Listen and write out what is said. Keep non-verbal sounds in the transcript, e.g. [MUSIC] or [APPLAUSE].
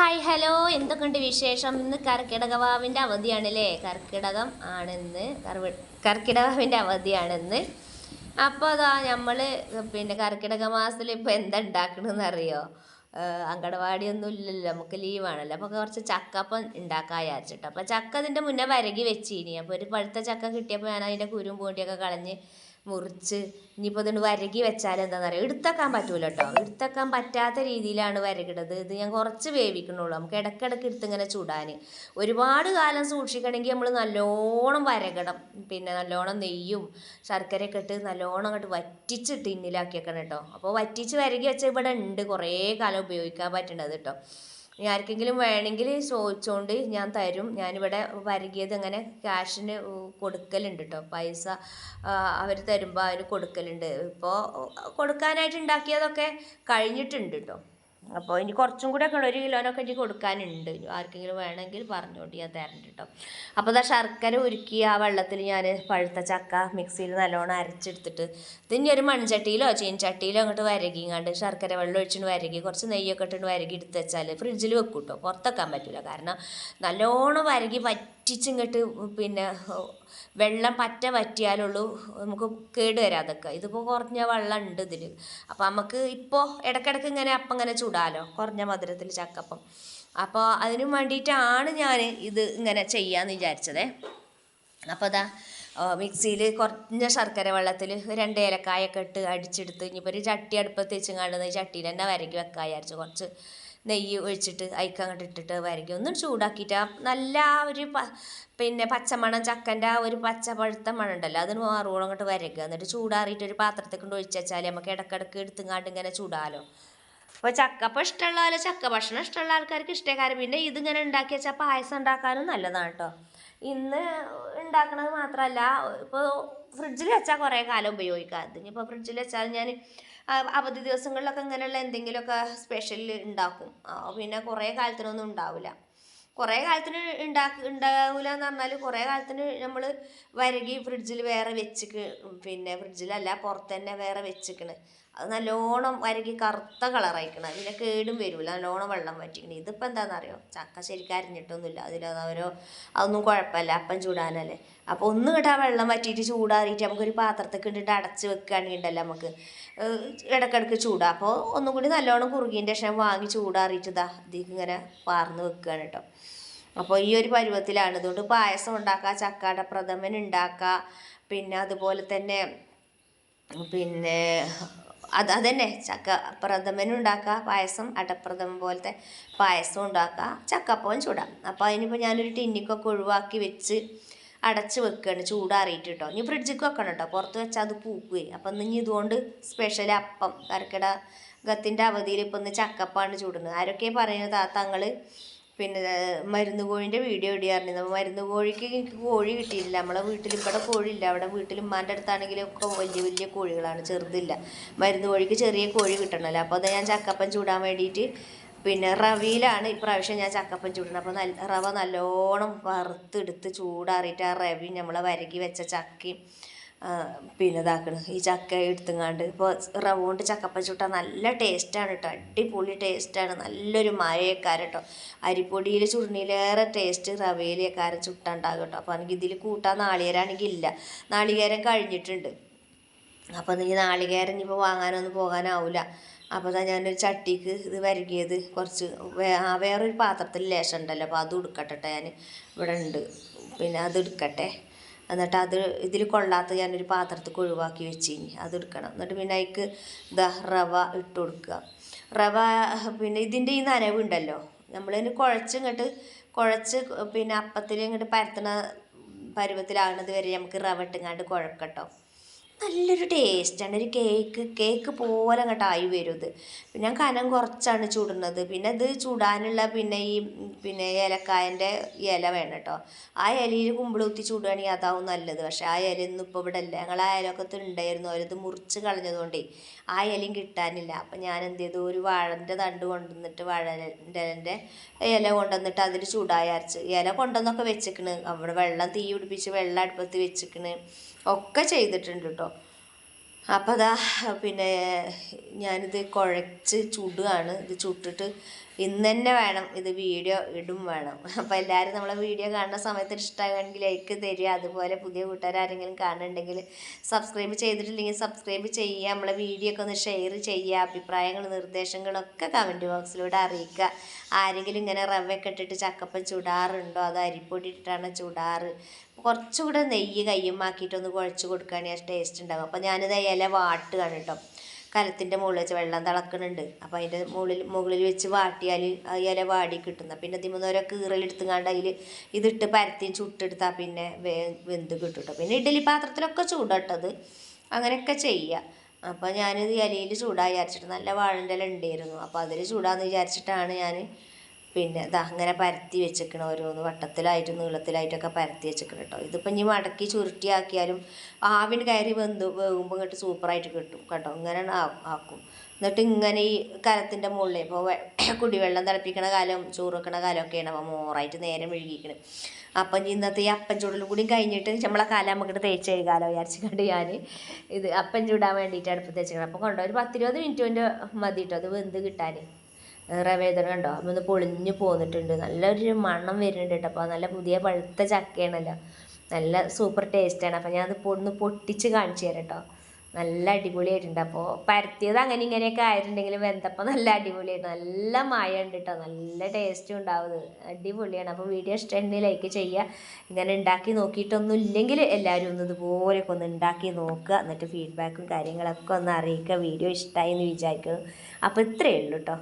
Hi hello എന്തൊക്കെയുണ്ട് വിശേഷം? ഇന്ന് കർക്കിടകവാവിന്റെ അവധിയാണല്ലേ? കർക്കിടകം ആണെന്ന്. കർവി കർക്കിടകവാവിന്റെ അവധിയാണെന്ന്. അപ്പോൾ അതാ നമ്മൾ പിന്നെ കർക്കിടക മാസത്തിൽ ഇപ്പോൾ എന്താ ഉണ്ടാക്കണമെന്ന് അറിയോ അങ്കണവാടിയൊന്നും ഇല്ലല്ലോ. നമുക്ക് ലീവാണല്ലോ അപ്പോൾ കുറച്ച് ചക്കപ്പം ഉണ്ടാക്കാൻ വിചാരിച്ചിട്ട്. അപ്പോൾ ചക്ക അതിന്റെ മുന്നേ വരകി വെച്ചിനി. അപ്പോൾ ഒരു പഴുത്ത ചക്ക കിട്ടിയപ്പോൾ ഞാൻ അതിന്റെ കുരും പൂണ്ടിയൊക്കെ കളഞ്ഞ് മുറിച്ച് ഇനിയിപ്പോൾ ഇതുകൊണ്ട് വരകി വെച്ചാൽ എന്താണെന്ന് അറിയാം എടുത്തേക്കാൻ പറ്റൂല കേട്ടോ എടുത്തേക്കാൻ പറ്റാത്ത രീതിയിലാണ് വരകിടത്. ഇത് ഞാൻ കുറച്ച് വേവിക്കണുള്ളൂ. നമുക്ക് ഇടയ്ക്കിടയ്ക്ക് എടുത്ത് ഇങ്ങനെ ചുടാൻ ഒരുപാട് കാലം സൂക്ഷിക്കണമെങ്കിൽ നമ്മൾ നല്ലോണം വരകണം. പിന്നെ നല്ലോണം നെയ്യും ശർക്കരയൊക്കെ ഇട്ട് നല്ലോണം അങ്ങോട്ട് വറ്റിച്ച് ടിന്നിലാക്കി വെക്കണം കേട്ടോ അപ്പോൾ വറ്റിച്ച് വരകി വെച്ചാൽ ഇവിടെ ഉണ്ട് കുറേ കാലം ഉപയോഗിക്കാൻ പറ്റണത് കേട്ടോ ആർക്കെങ്കിലും വേണമെങ്കിൽ ചോദിച്ചോണ്ട് ഞാൻ തരും. ഞാനിവിടെ വരകിയത് അങ്ങനെ ക്യാഷിന് കൊടുക്കലുണ്ട് കേട്ടോ പൈസ അവർ തരുമ്പോൾ അതിന് കൊടുക്കലുണ്ട്. ഇപ്പോൾ കൊടുക്കാനായിട്ട് ഉണ്ടാക്കിയതൊക്കെ കഴിഞ്ഞിട്ടുണ്ട് കേട്ടോ അപ്പോൾ ഇനി കുറച്ചും കൂടെ ഒക്കെ ഒരു കിലോനൊക്കെ എനിക്ക് കൊടുക്കാനുണ്ട്. ആർക്കെങ്കിലും വേണമെങ്കിൽ പറഞ്ഞുകൊണ്ട് ഞാൻ തരണ്ട് കേട്ടോ അപ്പോൾ ഇതാ ശർക്കര ഉരുക്കി ആ വെള്ളത്തിൽ ഞാൻ പഴുത്ത ചക്ക മിക്സിയിൽ നല്ലോണം അരച്ചെടുത്തിട്ട് ഇതിനി ഒരു മൺചട്ടിയിലോ ചീൻചട്ടിയിലോ അങ്ങോട്ട് വരകിങ്ങാണ്ട് ശർക്കര വെള്ളം ഒഴിച്ചിട്ട് വരകി കുറച്ച് നെയ്യൊക്കെ ഇട്ടിട്ട് വരകി എടുത്ത് വെച്ചാൽ ഫ്രിഡ്ജിൽ വെക്കും കേട്ടോ പുറത്തേക്കാൻ പറ്റില്ല കാരണം നല്ലോണം വരകി വറ്റിച്ചിങ്ങോട്ട് പിന്നെ വെള്ളം പറ്റ വറ്റിയാലുള്ളൂ. നമുക്ക് കേട് വരാതൊക്കെ ഇതിപ്പോൾ കുറഞ്ഞ വെള്ളം ഉണ്ട് ഇതിൽ അപ്പോൾ നമുക്ക് ഇപ്പോൾ ഇടയ്ക്കിടയ്ക്ക് ഇങ്ങനെ അപ്പം ഇങ്ങനെ ചൂടാലോ. കുറഞ്ഞ മധുരത്തിൽ ചക്കപ്പം. അപ്പോൾ അതിനു വേണ്ടിയിട്ടാണ് ഞാൻ ഇത് ഇങ്ങനെ ചെയ്യാമെന്ന് വിചാരിച്ചതേ. അപ്പോൾ അതാ മിക്സിയിൽ കുറഞ്ഞ ശർക്കര വെള്ളത്തിൽ രണ്ട് ഏലക്കായൊക്കെ ഇട്ട് അടിച്ചെടുത്ത് ഇനിയിപ്പോൾ ഒരു ചട്ടി അടുപ്പത്ത് വെച്ച് കാണുന്നത് ചട്ടിയിൽ തന്നെ വരക്കി വെക്കാൻ വിചാരിച്ചു. കുറച്ച് നെയ്യ് ഒഴിച്ചിട്ട് അയിക്ക് അങ്ങോട്ട് ഇട്ടിട്ട് വരക്കി ഒന്ന് ചൂടാക്കിയിട്ട് നല്ല ഒരു പ പിന്നെ പച്ചമണം ചക്കന്റെ ആ ഒരു പച്ച പഴുത്ത മണം ഉണ്ടല്ലോ അതിന് മാറുവോളം അങ്ങോട്ട് വരക്കുക എന്നിട്ട് ചൂടാറിയിട്ട് ഒരു പാത്രത്തിൽ കൊണ്ട് ഒഴിച്ചാൽ നമുക്ക് ഇടക്കിടക്ക് എടുത്തുങ്ങാണ്ട് ഇങ്ങനെ ചൂടാലോ. അപ്പോൾ ചക്ക അപ്പോൾ ഇഷ്ടമുള്ള പോലെ ചക്ക ഭക്ഷണം ഇഷ്ടമുള്ള ആൾക്കാർക്ക് ഇഷ്ടക്കാരം പിന്നെ ഇതിങ്ങനെ ഉണ്ടാക്കി വെച്ചാൽ പായസം ഉണ്ടാക്കാനും നല്ലതാണ് കേട്ടോ ഇന്ന് ഉണ്ടാക്കണത് മാത്രമല്ല ഇപ്പോൾ ഫ്രിഡ്ജിൽ വെച്ചാൽ കുറേ കാലം ഉപയോഗിക്കാം. ഇനിയിപ്പോൾ ഫ്രിഡ്ജിൽ വെച്ചാൽ ഞാൻ അവധി ദിവസങ്ങളിലൊക്കെ ഇങ്ങനെയുള്ള എന്തെങ്കിലുമൊക്കെ സ്പെഷ്യൽ ഉണ്ടാക്കും പിന്നെ കുറേ കാലത്തിനൊന്നും ഉണ്ടാവില്ല കുറേ കാലത്തിന് ഉണ്ടാക്കി ഉണ്ടാവില്ല എന്ന് പറഞ്ഞാൽ കുറേ കാലത്തിന് നമ്മൾ വരകി ഫ്രിഡ്ജിൽ വേറെ വെച്ചിക്ക് പിന്നെ ഫ്രിഡ്ജിലല്ല പുറത്ത് തന്നെ വേറെ വെച്ചിക്കണ്. അത് നല്ലോണം വരകി കറുത്ത കളറായിക്കണം അതിന്റെ കേടും വരില്ല നല്ലോണം വെള്ളം വറ്റിക്കണം. ഇതിപ്പോൾ എന്താണെന്നറിയോ ചക്ക ശരിക്കും അരിഞ്ഞിട്ടൊന്നുമില്ല. അതിൽ ഓരോ അതൊന്നും കുഴപ്പമില്ല. അപ്പം ചൂടാനല്ലേ. അപ്പോൾ ഒന്ന് കിട്ടാൻ വെള്ളം വറ്റിയിട്ട് ചൂടാറിയിട്ട് നമുക്കൊരു പാത്രത്തിൽ ഇട്ടിട്ട് അടച്ച് വെക്കുകയാണെങ്കിൽ ഉണ്ടല്ലോ നമുക്ക് ഇടയ്ക്കിടയ്ക്ക് ചൂടാ. അപ്പോൾ ഒന്നും കൂടി നല്ലോണം കുറുകിന്റെ ശേഷം വാങ്ങി ചൂടാറിയിട്ട് ഇതാ ഇതിലേക്ക് ഇങ്ങനെ പാർന്ന് വെക്കുകയാണ് കേട്ടോ. അപ്പോൾ ഈ ഒരു പരുവത്തിലാണ്. ഇതുകൊണ്ട് പായസം ഉണ്ടാക്കുക ചക്കയുടെ പ്രഥമൻ ഉണ്ടാക്കുക. പിന്നെ അതുപോലെ തന്നെ പിന്നെ അത് അതന്നെ. ചക്ക പ്രഥമനും ഉണ്ടാക്കുക പായസം അടപ്രഥമൻ പോലത്തെ പായസം ഉണ്ടാക്കുക ചക്കപ്പവും ചൂടാം. അപ്പോൾ അതിനിപ്പോൾ ഞാനൊരു ടിന്നിക്കൊക്കെ ഒഴിവാക്കി വെച്ച് അടച്ച് വെക്കുകയാണ് ചൂടാറിയിട്ട് കേട്ടോ ഇനി ഫ്രിഡ്ജിൽ വെക്കണം കേട്ടോ പുറത്ത് വെച്ചാൽ അത് പൂക്കുകയും അപ്പം ഇനി ഇതുകൊണ്ട് സ്പെഷ്യൽ അപ്പം കർക്കിടകത്തിന്റെ അവധിയിൽ ഇപ്പം ഇന്ന് ചക്കപ്പാണ് ചൂടുന്നത്. ആരൊക്കെ പറയുന്നത്? തങ്ങൾ പിന്നെ മരുന്ന് കോഴിന്റെ വീഡിയോ ഇടിയാറുണ്ട് മരുന്ന് കോഴിക്ക് എനിക്ക് കോഴി കിട്ടിയില്ല നമ്മളെ വീട്ടിൽ ഇവിടെ കോഴിയില്ല. അവിടെ വീട്ടിൽ ഉമ്മാന്റെ അടുത്താണെങ്കിലും ഒക്കെ വലിയ വലിയ കോഴികളാണ്. ചെറുതില്ല. മരുന്ന് കോഴിക്ക് ചെറിയ കോഴി കിട്ടണമല്ലോ അപ്പോൾ അത് ഞാൻ ചക്കപ്പൻ ചൂടാൻ വേണ്ടിയിട്ട് പിന്നെ റവിയിലാണ് ഇപ്രാവശ്യം ഞാൻ ചക്കപ്പൻ ചൂടുന്നത് അപ്പോൾ നല്ല റവ നല്ലോണം വറുത്തെടുത്ത് ചൂടാറിയിട്ട് ആ റവി നമ്മളെ വരകി വെച്ച ചക്കയും പിന്നെ ഇതാക്കണം. ഈ ചക്ക എടുത്തുങ്ങാണ്ട് ഇപ്പോൾ റവ കൊണ്ട് ചക്കപ്പ ചുട്ടാൽ നല്ല ടേസ്റ്റാണ് കേട്ടോ അടിപൊളി ടേസ്റ്റാണ്. നല്ലൊരു മയക്കാരം കേട്ടോ അരിപ്പൊടിയിൽ ചുരുണിയിലേറെ ടേസ്റ്റ് റവയിലേക്കാരം ചുട്ടാണ്ടാകും കേട്ടോ അപ്പോൾ എനിക്ക് ഇതിൽ കൂട്ടാൻ നാളികേരാണെങ്കിൽ ഇല്ല. നാളികേരം കഴിഞ്ഞിട്ടുണ്ട്. അപ്പോൾ നീ നാളികേരം ഇനിയിപ്പോൾ വാങ്ങാനൊന്നും പോകാനാവില്ല അപ്പോൾ തന്നെ ഞാനൊരു ചട്ടിക്ക് ഇത് വരകിയത് കുറച്ച് ആ വേറൊരു പാത്രത്തിൽ ലേശം ഉണ്ടല്ലോ. അപ്പോൾ അത് എടുക്കട്ടെ ഞാൻ ഇവിടെ ഉണ്ട് പിന്നെ അത് എടുക്കട്ടെ. എന്നിട്ട് അത് ഇതിൽ കൊള്ളാത്ത ഞാനൊരു പാത്രത്തിൽ ഒഴിവാക്കി വെച്ചിനി. അത് എടുക്കണം എന്നിട്ട് പിന്നെ അതിക്ക് ഇതാ റവ ഇട്ട് കൊടുക്കുക. റവ പിന്നെ ഇതിന്റെ ഈ നനവുണ്ടല്ലോ. നമ്മളതിന് കുഴച്ചിങ്ങോട്ട് കുഴച്ച് പിന്നെ അപ്പത്തിൽ ഇങ്ങോട്ട് പരത്തണ പരുവത്തിലാകുന്നത് വരെ നമുക്ക് റവ ഇട്ടുങ്ങാണ്ട് കുഴക്കട്ടോ. നല്ലൊരു ടേസ്റ്റാണ്. ഒരു കേക്ക് കേക്ക് പോലെ അങ്ങോട്ട് ആയി വരും ഇത്. ഞാൻ കനം കുറച്ചാണ് ചൂടുന്നത്. പിന്നെ ഇത് ചൂടാനുള്ള പിന്നെ ഈ പിന്നെ ഏലക്കായന്റെ ഇല വേണം കേട്ടോ. ആ ഇലയിൽ കുമ്പിളുത്തി ചുടുകയാണെങ്കിൽ അതാവും നല്ലത്. പക്ഷേ ആ ഇല ഒന്നും ഇപ്പോൾ ഇവിടെ ഇല്ല. ഞങ്ങൾ ആ ഇലയൊക്കെ ഉണ്ടായിരുന്നു അവരത് മുറിച്ച് കളഞ്ഞതുകൊണ്ടേ ആ ഇലയും കിട്ടാനില്ല. അപ്പം ഞാൻ എന്ത് ചെയ്തു? ഒരു വാഴന്റെ തണ്ട് കൊണ്ടുവന്നിട്ട് വാഴന്റെ ഇല കൊണ്ടുവന്നിട്ട് അതിൽ ചൂടായരച്ച് ഇല കൊണ്ടുവന്നൊക്കെ വെച്ചിക്കണ്. അവിടെ വെള്ളം തീ പിടിപ്പിച്ച് വെള്ളം അടുപ്പത്ത് വെച്ചിക്കണ്. ഒക്കെ ചെയ്തിട്ടുണ്ട് കേട്ടോ. അപ്പോൾ അതാ പിന്നെ ഞാനിത് കുഴച്ച് ചുടുകയാണ്. ഇത് ചുട്ടിട്ട് ഇന്ന് തന്നെ വേണം ഇത് വീഡിയോ ഇടും വേണം. അപ്പോൾ എല്ലാവരും നമ്മളെ വീഡിയോ കാണുന്ന സമയത്ത് ഇഷ്ടമാണെങ്കിൽ ലൈക്ക് തരിക. അതുപോലെ പുതിയ കൂട്ടുകാരെങ്കിലും കാണുന്നുണ്ടെങ്കിൽ സബ്സ്ക്രൈബ് ചെയ്തിട്ടില്ലെങ്കിൽ സബ്സ്ക്രൈബ് ചെയ്യുക. നമ്മളെ വീഡിയോ ഒക്കെ ഒന്ന് ഷെയർ ചെയ്യുക. അഭിപ്രായങ്ങൾ നിർദ്ദേശങ്ങളൊക്കെ കമന്റ് ബോക്സിലൂടെ അറിയിക്കുക. ആരെങ്കിലും ഇങ്ങനെ റവയൊക്കെ ഇട്ടിട്ട് ചക്കപ്പൻ ചുടാറുണ്ടോ? അതോ അരിപ്പൊടി ഇട്ടിട്ടാണ് ചുടാറ്. കുറച്ചുകൂടെ നെയ്യ് കയ്യുമാക്കിയിട്ടൊന്ന് കുഴച്ച് കൊടുക്കുകയാണെങ്കിൽ ടേസ്റ്റ് ഉണ്ടാകും അപ്പോൾ ഞാനിത് ഇല വാട്ടുകയാണ് കേട്ടോ കലത്തിന്റെ മുകളിൽ വെച്ച് വെള്ളം തിളക്കുന്നുണ്ട് അപ്പോൾ അതിന്റെ മുകളിൽ മുകളിൽ വെച്ച് വാട്ടിയാൽ ആ ഇല വാടി കിട്ടുന്ന. പിന്നെ തിമ്മുന്നവരെ ഓരോ കീറലെടുത്തുങ്ങാണ്ട് അതിൽ ഇതിട്ട് പരത്തി ചുട്ടെടുത്താൽ പിന്നെ വേ വെന്ത് കിട്ടും പിന്നെ ഇഡ്ഡലി പാത്രത്തിലൊക്കെ ചൂടട്ടത് അങ്ങനെയൊക്കെ ചെയ്യുക അപ്പോൾ ഞാനിത് ഇലയിൽ ചൂടാ വിചാരിച്ചിട്ട് നല്ല വാഴന്റെ ഇല ഉണ്ടായിരുന്നു. അപ്പോൾ അതിൽ ചൂടാന്ന് വിചാരിച്ചിട്ടാണ് ഞാൻ പിന്നെ ഇതാ അങ്ങനെ പരത്തി വെച്ചേക്കണം ഓരോന്ന്. വട്ടത്തിലായിട്ടും നീളത്തിലായിട്ടൊക്കെ പരത്തി വെച്ചേക്കണം കേട്ടോ ഇതിപ്പോൾ ഇനി മടക്കി ചുരുട്ടിയാക്കിയാലും ആവിന് കയറി വെന്ത് വേകുമ്പോൾ ഇങ്ങോട്ട് സൂപ്പറായിട്ട് കിട്ടും കേട്ടോ ഇങ്ങനെ ആക്കും. എന്നിട്ട് ഇങ്ങനെ ഈ കലത്തിന്റെ മുകളിൽ ഇപ്പോൾ [CLEARS THROAT] കുടിവെള്ളം തിളപ്പിക്കണ കാലം ചോറ് വെക്കണ കാലമൊക്കെയാണ് അപ്പോൾ മോറായിട്ട് നേരെ മെഴുകിക്കണ് അപ്പം ഇനി ഇന്നത്തെ ഈ അപ്പം ചൂടലും കൂടി കഴിഞ്ഞിട്ട് നമ്മളെ കാലം നമുക്കിട്ട് തേച്ച് കഴുകാലോ വിചാരിച്ചിട്ട് ഞാൻ ഇത് അപ്പം ചൂടാൻ വേണ്ടിയിട്ട് അടുപ്പ് തേച്ചിട്ടുണ്ട് അപ്പോൾ കൊണ്ടോ ഒരു പത്തിരുപത് മിനിറ്റ് കൊണ്ട് മതി കേട്ടോ അത് വെന്ത് കിട്ടാൻ റവേദന കണ്ടോ? അപ്പം ഒന്ന് പൊളിഞ്ഞു പോന്നിട്ടുണ്ട്. നല്ലൊരു മണം വരുന്നുണ്ട് കേട്ടോ. അപ്പോൾ നല്ല പുതിയ പഴുത്ത ചക്കയാണല്ലോ. നല്ല സൂപ്പർ ടേസ്റ്റാണ് അപ്പോൾ ഞാൻ അത് ഒന്ന് പൊട്ടിച്ച് കാണിച്ചു തരാം കേട്ടോ. നല്ല അടിപൊളിയായിട്ടുണ്ട്. അപ്പോൾ പരത്തിയത് അങ്ങനെ ഇങ്ങനെയൊക്കെ ആയിട്ടുണ്ടെങ്കിൽ വെന്തപ്പം നല്ല അടിപൊളിയായിട്ട് നല്ല മഴ ഉണ്ട് കേട്ടോ. നല്ല ടേസ്റ്റും ഉണ്ടാവുന്നത് അടിപൊളിയാണ്. അപ്പോൾ വീഡിയോ ഇഷ്ടമുണ്ടെങ്കിൽ ലൈക്ക് ചെയ്യുക. ഇങ്ങനെ ഉണ്ടാക്കി നോക്കിയിട്ടൊന്നും ഇല്ലെങ്കിൽ എല്ലാവരും ഒന്ന് ഇതുപോലെയൊക്കെ ഒന്ന് ഉണ്ടാക്കി നോക്കുക. എന്നിട്ട് ഫീഡ്ബാക്കും കാര്യങ്ങളൊക്കെ ഒന്ന് അറിയിക്കുക. വീഡിയോ ഇഷ്ടമായി എന്ന് വിചാരിക്കുന്നു. അപ്പോൾ ഇത്രയേ ഉള്ളൂ കേട്ടോ.